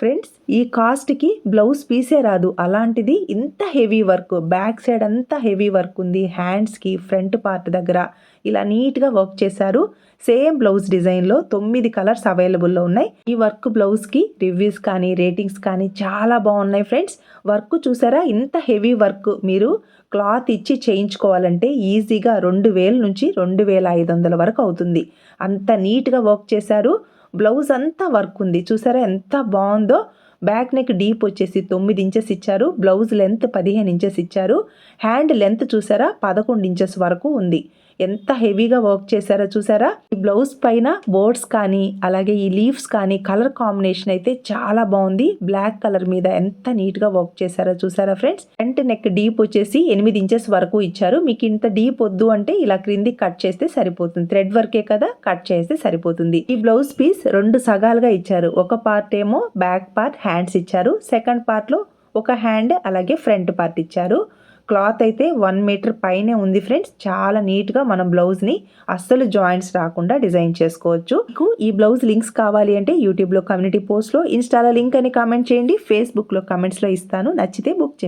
Friends ఈ కాస్ట్కి blouse పీసే రాదు. అలాంటిది ఇంత హెవీ వర్క్ బ్యాక్ సైడ్ అంతా హెవీ వర్క్ ఉంది హ్యాండ్స్కి ఫ్రంట్ పార్ట్ దగ్గర. ఇలా నీట్గా వర్క్ చేశారు. సేమ్ బ్లౌజ్ డిజైన్లో తొమ్మిది కలర్స్ అవైలబుల్లో ఉన్నాయి. ఈ వర్క్ బ్లౌజ్కి రివ్యూస్ కానీ రేటింగ్స్ కానీ చాలా బాగున్నాయి ఫ్రెండ్స్. వర్క్ చూసారా? ఇంత హెవీ వర్క్. మీరు క్లాత్ ఇచ్చి చేయించుకోవాలంటే ఈజీగా రెండు వేల నుంచి రెండు వేల ఐదు వందల వరకు అవుతుంది. అంత నీట్గా వర్క్ చేశారు. బ్లౌజ్ అంతా వర్క్ ఉంది. చూసారా ఎంత బాగుందో? బ్యాక్ నెక్ డీప్ వచ్చేసి తొమ్మిది ఇంచెస్ ఇచ్చారు. బ్లౌజ్ లెంత్ పదిహేను ఇంచెస్ ఇచ్చారు. హ్యాండ్ లెంత్ చూసారా? పదకొండు ఇంచెస్ వరకు ఉంది. ఎంత హెవీగా వర్క్ చేశారో చూసారా? ఈ బ్లౌజ్ పైన బోర్డ్స్ కానీ అలాగే ఈ లీవ్స్ కానీ కలర్ కాంబినేషన్ అయితే చాలా బాగుంది. బ్లాక్ కలర్ మీద ఎంత నీట్గా వర్క్ చేశారో చూసారా ఫ్రెండ్స్? ఫ్రంట్ నెక్ డీప్ వచ్చేసి ఎనిమిది ఇంచెస్ వరకు ఇచ్చారు. మీకు ఇంత డీప్ వద్దు అంటే ఇలా క్రింది కట్ చేస్తే సరిపోతుంది. థ్రెడ్ వర్కే కదా? కట్ చేస్తే సరిపోతుంది. ఈ బ్లౌజ్ పీస్ రెండు సగాలుగా ఇచ్చారు. ఒక పార్ట్ ఏమో బ్యాక్ పార్ట్ హ్యాండ్స్ ఇచ్చారు. సెకండ్ పార్ట్లో ఒక హ్యాండ్ అలాగే ఫ్రంట్ పార్ట్ ఇచ్చారు. క్లాత్ అయితే వన్ మీటర్ పైనే ఉంది ఫ్రెండ్స్ చాలా నీట్గా మనం బ్లౌజ్ని అస్సలు జాయింట్స్ రాకుండా డిజైన్ చేసుకోవచ్చు. మీకు ఈ బ్లౌజ్ లింక్స్ కావాలి అంటే యూట్యూబ్లో కమ్యూనిటీ పోస్ట్లో ఇన్స్టాలో లింక్ అని కామెంట్ చేయండి. ఫేస్బుక్లో కమెంట్స్లో ఇస్తాను. నచ్చితే బుక్ చేయండి.